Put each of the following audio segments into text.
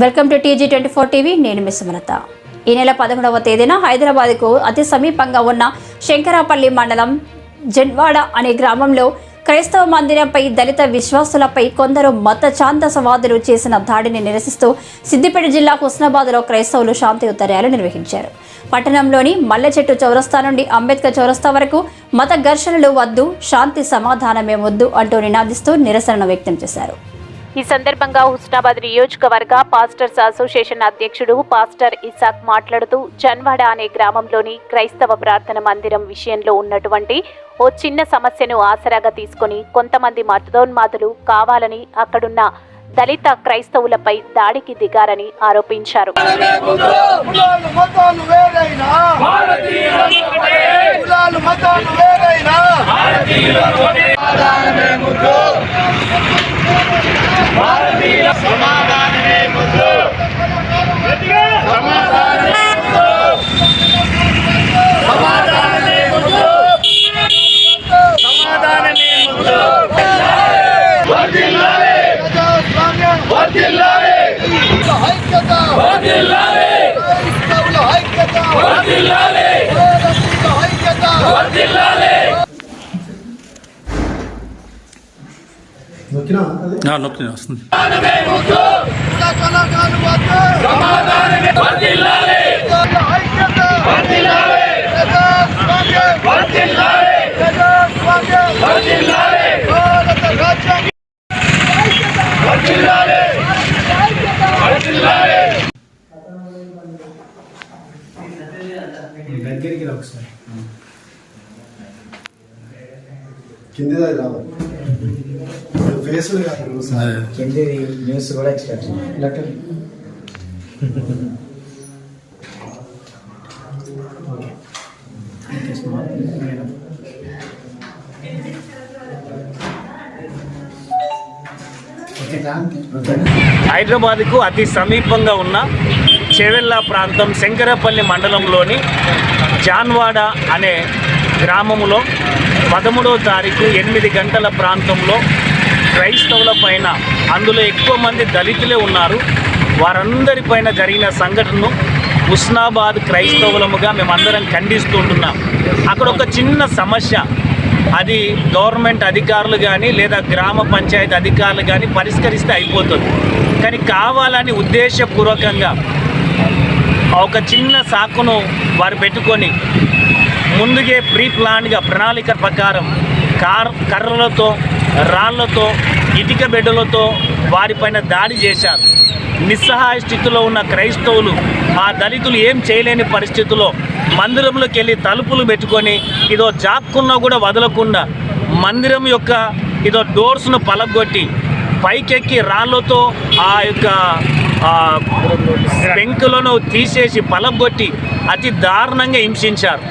Welcome to TG twenty four TV. నేను miss Sumalatha. ఈ నెల పదమూడవ తేదీన హైదరాబాద్కు అతి సమీపంగా ఉన్న శంకరాపల్లి మండలం జన్వాడ అనే గ్రామంలో క్రైస్తవ మందిరంపై దళిత విశ్వాసులపై కొందరు మత ఛాందసవాదులు చేసిన దాడిని నిరసిస్తూ సిద్దిపేట జిల్లా హుస్నాబాద్లో క్రైస్తవులు శాంతియుత ర్యాలీ నిర్వహించారు. పట్టణంలోని మల్లె చెట్టు చౌరస్తా నుండి అంబేద్కర్ చౌరస్తా వరకు మత ఘర్షణలు వద్దు శాంతి సమాధానమే వద్దు అంటూ నినాదిస్తూ నిరసన వ్యక్తం చేశారు. ఈ సందర్భంగా హుస్నాబాద్ నియోజకవర్గ పాస్టర్స్ అసోసియేషన్ అధ్యక్షుడు పాస్టర్ ఇసాక్ మాట్లాడుతూ జన్వాడ అనే గ్రామంలోని క్రైస్తవ ప్రార్థన మందిరం విషయంలో ఉన్నటువంటి ఓ చిన్న సమస్యను ఆసరాగా తీసుకొని కొంతమంది మతోన్మాదులు కావాలని అక్కడున్న దళిత క్రైస్తవులపై దాడికి దిగారని ఆరోపించారు. కులాలు నొక్కినా? వస్తుంది. ఒకసారి. కింది రావాలి ఫేస్ న్యూస్ కూడా ఎక్స్పెక్ట్ లెటర్. హైదరాబాద్కు అతి సమీపంగా ఉన్న చెవెల్ల ప్రాంతం శంకరపల్లి మండలంలోని జాన్వాడ అనే గ్రామములో పదమూడవ తారీఖు ఎనిమిది గంటల ప్రాంతంలో క్రైస్తవుల పైన అందులో ఎక్కువ మంది దళితులే ఉన్నారు. వారందరిపైన జరిగిన సంఘటనను ఉస్నాబాద్ క్రైస్తవులముగా మేమందరం ఖండిస్తుంటున్నాం అక్కడ ఒక చిన్న సమస్య. అది గవర్నమెంట్ అధికారులు కానీ లేదా గ్రామ పంచాయతీ అధికారులు కానీ పరిష్కరిస్తే అయిపోతుంది. కానీ కావాలని ఉద్దేశపూర్వకంగా ఒక చిన్న సాకును వారు పెట్టుకొని ముందుగే ప్రీ ప్లాన్గా ప్రణాళిక ప్రకారం కార్ కర్రలతో రాళ్ళతో ఇటుక బెడ్డలతో వారిపైన దాడి చేశారు. నిస్సహాయ స్థితిలో ఉన్న క్రైస్తవులు ఆ దళితులు ఏం చేయలేని పరిస్థితిలో మందిరంలోకి వెళ్ళి తలుపులు పెట్టుకొని ఇదో జాక్కున్నా కూడా వదలకుండా మందిరం యొక్క ఇదో డోర్స్ను పలగొట్టి పైకెక్కి రాళ్ళతో ఆ యొక్క పెంకులను తీసేసి పలగొట్టి అతి దారుణంగా హింసించారు.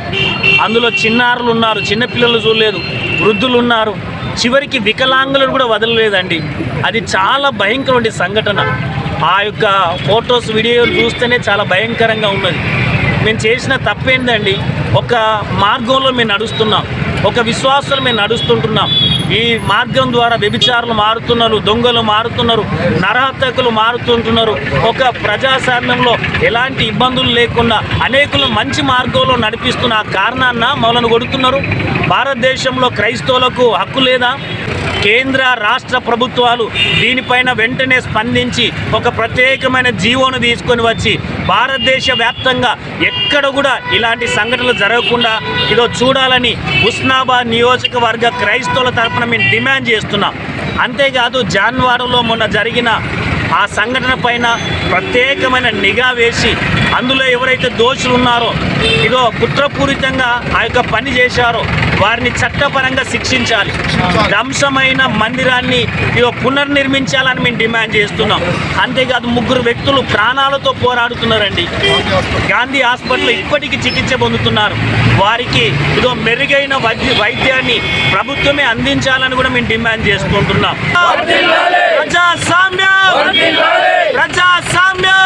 అందులో చిన్నారులు ఉన్నారు చిన్నపిల్లలు చూడలేదు వృద్ధులు ఉన్నారు. చివరికి వికలాంగులను కూడా వదలలేదండి. అది చాలా భయంకరమైన సంఘటన. ఆ యొక్క ఫొటోస్ వీడియోలు చూస్తేనే చాలా భయంకరంగా ఉన్నది. మేము చేసిన తప్పేంటండి ఒక మార్గంలో మేము నడుస్తున్నాం ఒక విశ్వాసాలు మేము నడుస్తుంటున్నాం. ఈ మార్గం ద్వారా వ్యభిచారులు మారుతున్నారు దొంగలు మారుతున్నారు నరహత్యకులు మారుతుంటున్నారు. ఒక ప్రజాస్వామ్యంలో ఎలాంటి ఇబ్బందులు లేకుండా అనేకులు మంచి మార్గంలో నడిపిస్తున్న ఆ కారణాన్న మమ్మల్ని కొడుతున్నారు. భారతదేశంలో క్రైస్తవులకు హక్కు లేదా? కేంద్ర రాష్ట్ర ప్రభుత్వాలు దీనిపైన వెంటనే స్పందించి ఒక ప్రత్యేకమైన జీవోను తీసుకొని వచ్చి భారతదేశ వ్యాప్తంగా ఎక్కడ కూడా ఇలాంటి సంఘటనలు జరగకుండా ఇదో చూడాలని ఉస్నాబాద్ నియోజకవర్గ క్రైస్తవుల తరపున మేము డిమాండ్ చేస్తున్నాం. అంతేకాదు జాన్వాడలో మొన్న జరిగిన ఆ సంఘటన పైన ప్రత్యేకమైన నిఘా వేసి అందులో ఎవరైతే దోషులు ఉన్నారో ఇదో కుట్రపూరితంగా ఆ యొక్క పని చేశారో వారిని చట్టపరంగా శిక్షించాలి. ధ్వంసమైన మందిరాన్ని ఇదో పునర్నిర్మించాలని మేము డిమాండ్ చేస్తున్నాం. అంతేకాదు ముగ్గురు వ్యక్తులు ప్రాణాలతో పోరాడుతున్నారండి. గాంధీ హాస్పిటల్లో ఇప్పటికీ చికిత్స పొందుతున్నారు. వారికి ఇదో మెరుగైన వైద్య వైద్యాన్ని ప్రభుత్వమే అందించాలని కూడా మేము డిమాండ్ చేసుకుంటున్నాం. ప్రజాస్వామ్యం! ప్రజాస్వామ్యం!